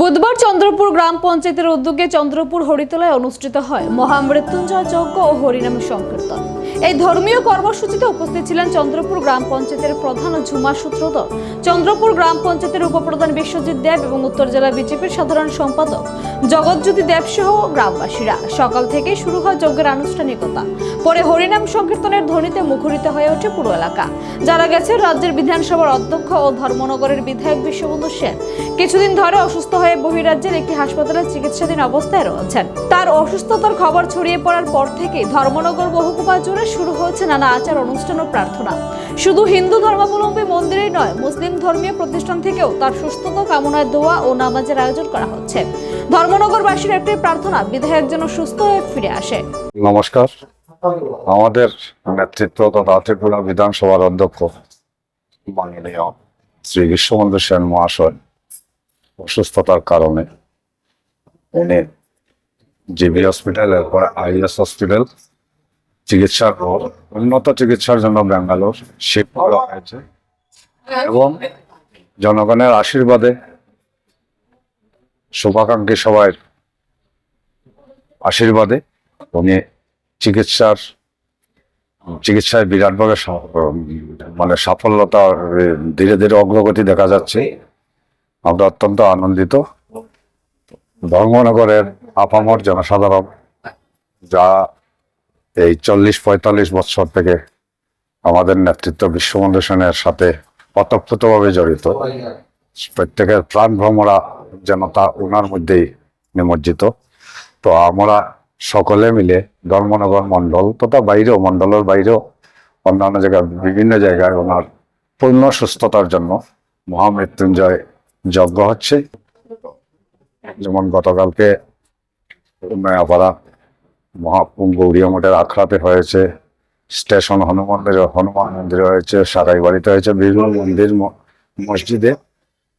বুধবার চন্দ্রপুর গ্রাম পঞ্চায়েতের উদ্যোগে চন্দ্রপুর হরিতলায় অনুষ্ঠিত হয় মহামৃত্যুঞ্জয় যজ্ঞ ও হরিনাম সংকীর্তন। এই ধর্মীয় কর্মসূচিতে উপস্থিত ছিলেন চন্দ্রপুর গ্রাম পঞ্চায়েতের প্রধান ঝুমা সূত্রধর। চন্দ্রপুর গ্রাম পঞ্চায়েতের উপপ্রধান বিশ্বজিৎ দেব এবং উত্তর জেলা বিজেপির সাধারণ সম্পাদক জগৎজ্যোতি দেব সহ গ্রামবাসীরা। সকাল থেকে শুরু হয় যজ্ঞের আনুষ্ঠানিকতা। পরে হরিনাম সংকীর্তনের ধ্বনিতে মুখরিত হয়ে ওঠে পুরো এলাকা। যারা গেছে, রাজ্যের বিধানসভার অধ্যক্ষ ও ধর্মনগরের বিধায়ক বিশ্ববন্ধু সেন কিছুদিন ধরে অসুস্থ হয়ে বহিরাজ্যের একটি হাসপাতালে চিকিৎসাধীন অবস্থায় রয়েছেন। তার অসুস্থতার খবর ছড়িয়ে পড়ার পর থেকেই ধর্মনগর মহকুমা জুড়ে শুরু হয়েছে নানা আচার, অনুষ্ঠান ও প্রার্থনা। শুধু হিন্দু ধর্মাবলম্বী মন্দিরেই নয়, মুসলিম ধর্মীয় প্রতিষ্ঠান থেকেও তার সুস্থতা কামনায় দোয়া ও নামাজের আয়োজন করা হচ্ছে। ধর্মনগরবাসীর একটি প্রার্থনা, বিধায়ক যেন সুস্থ হয়ে ফিরে আসে। নমস্কার। আমাদের নেতৃত্ব তথা ত্রিপুরা বিধানসভার অধ্যক্ষ মাননীয় শ্রী বিশ্ববন্ধু সেন মহাশয়। অসুস্থতার কারণে উনি জিবি হসপিটাল, এরপরে আইএস হসপিটাল, চিকিৎসার পর উন্নত চিকিৎসার জন্য ব্যাঙ্গালোর শিফট করা হয়েছে এবং জনগণের আশীর্বাদে শুভাকাঙ্ক্ষী সবাই আশীর্বাদে উনি চিকিৎসার, চিকিৎসায় বিরাটভাবে মানে সাফল্যতা ধীরে ধীরে অগ্রগতি দেখা যাচ্ছে। আমরা অত্যন্ত আনন্দিত। ধর্মনগরের আপামর জনসাধারণ যা এই চল্লিশ পঁয়তাল্লিশ বছর থেকে আমাদের নেতৃত্ব সেনের সাথে অতপ্রতভাবে জড়িত। প্রত্যেকের প্রাণ ভ্রমরা যেন তা ওনার মধ্যেই নিমজ্জিত। তো আমরা সকলে মিলে ধর্মনগর মন্ডল তথা বাইরেও মন্ডলের বাইরেও অন্যান্য জায়গায় বিভিন্ন জায়গায় ওনার পূর্ণ সুস্থতার জন্য মহামৃত্যুঞ্জয় যজ্ঞ হচ্ছে। যেমন গতকালকে নয়াপাড়া গৌরীয় মঠের আখড়াতে হয়েছে, স্টেশন হনুমান হনুমান মন্দির হয়েছে সারাই বাড়িতে হয়েছে, বিভিন্ন মন্দির মসজিদে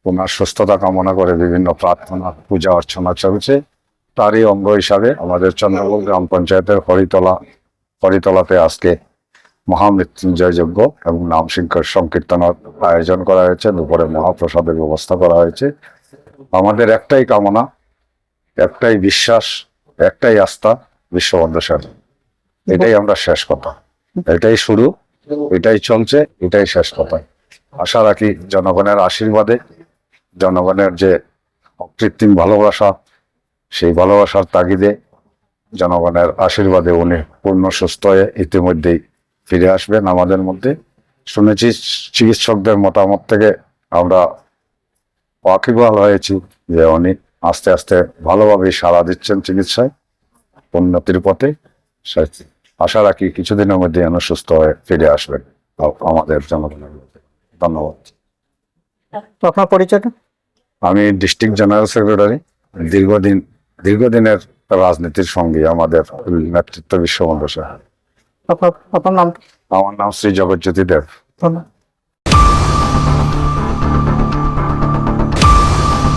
ওনার সুস্থতা কামনা করে বিভিন্ন প্রার্থনা, পূজা অর্চনা চলছে। তারই অঙ্গ হিসাবে আমাদের চন্দ্রপুর গ্রাম পঞ্চায়েতের হরিতলা, হরিতলাতে আজকে মহামৃত্যুঞ্জয় যজ্ঞ এবং নাম সংকীর- সংকীর্তনের আয়োজন করা হয়েছে। দুপুরে মহাপ্রসাদের ব্যবস্থা করা হয়েছে। আমাদের একটাই কামনা, একটাই বিশ্বাস, একটাই আস্থা, বিশ্ববন্ধু স্যার। এটাই আমরা শেষ কথা। এটাই শুরু, এটাই চলছে, এটাই শেষ কথা। আশা রাখি জনগণের আশীর্বাদে, জনগণের যে অকৃত্রিম ভালোবাসা, সেই ভালোবাসার তাগিদে জনগণের আশীর্বাদে উনি পূর্ণ সুস্থ হয়ে ইতিমধ্যেই ফিরে আসবেন আমাদের মধ্যে। শুনেছি চিকিৎসকদের মতামত থেকে আমরা ওয়াকিবহাল হয়েছি যে উনি আস্তে আস্তে ভালোভাবে সাড়া দিচ্ছেন চিকিৎসায় উন্নতির পথে। আশা রাখি কিছুদিনের মধ্যে যেন সুস্থ হয়ে ফিরে আসবেন আমাদের জনগণের মধ্যে। ধন্যবাদ। আপনার পরিচয়টা? আমি ডিস্ট্রিক্ট জেনারেল সেক্রেটারি। দীর্ঘদিন দীর্ঘদিনের রাজনীতির সঙ্গে আমাদের নেতৃত্ব বিশ্ববন্ধু স্যার আপনার আপনার নাম? আমার নাম শ্রী জগৎজ্যোতি দেব। ধন্যবাদ।